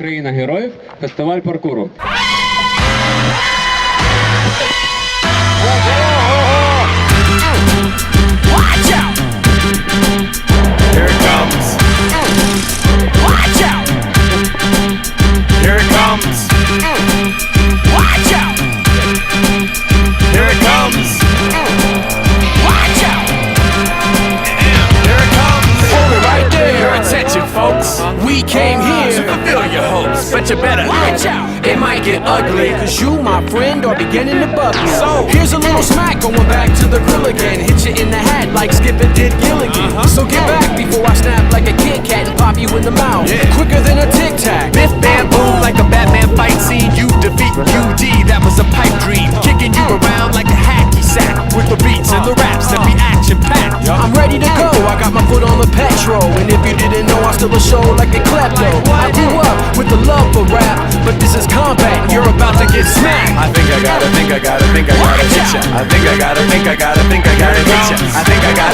Країна героїв, фестиваль паркуру. Here it comes. But you better. Watch out! It might get ugly, cause you, my friend, are beginning to bug me. So- here's a little smack going back to the grill again. Hit you in the head like Skip it did Gilligan. Uh-huh. So get back before I snap like a Kit Kat and pop you in the mouth. Yeah. Quicker than a tic tac. Biff bam boom like a Batman fight scene. You defeat UD, that was a pipe dream. Kicking you around like a hacky sack with the beats and the raps that be action packed. I'm ready to go. I got my foot on the petrol. And still a show like a klepto. I grew up with the love for rap, but this is combat. You're about to get smacked. I think I gotta, think I gotta, think I gotta hit ya. I think I gotta, think I gotta, think I gotta hit ya. I think I gotta,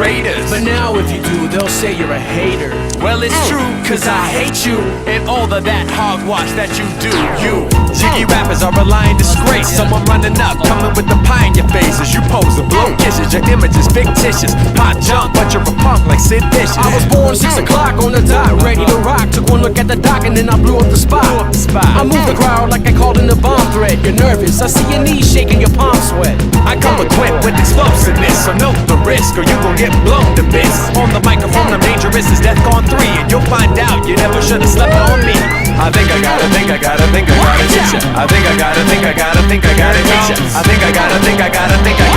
perpetrators. But now if you do, they'll say you're a hater. Well, it's oh. true, cause I hate you and all of that hogwash that you do. You jiggy rappers are a lying disgrace. Someone running up, coming with the pie in your faces. you pose and blow kisses. Your image is fictitious. Hot junk, but you're a punk like Sid Vicious. I was born six o'clock on the dot, ready to rock. Took one look at the dock and then I blew up the spot. Blew up the spot. I moved the crowd like I called in a bomb threat. You're nervous, I see your knees shaking, your palms sweat. I come equipped with explosiveness, so know the risk or you gon' get blown to bits. On the microphone, I'm dangerous as Death Gone 3, and you'll find out you never should've slept on me. I think I gotta, think I gotta, think I gotta hit ya. I think I gotta, think I gotta, think I gotta hit ya. I think I gotta, think I gotta, think I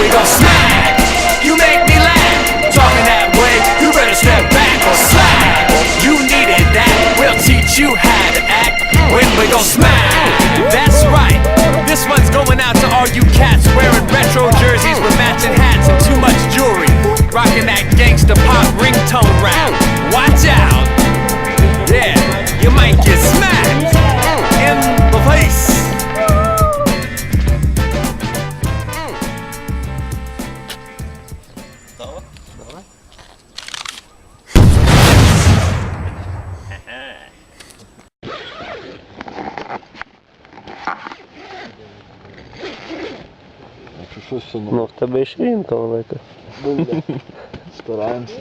we go smack. You make me laugh. Talking that way, you better step back or slap. You needed that. We'll teach you how to act when we go smack. Ну, в тебе і ширинка велика. Стараємося.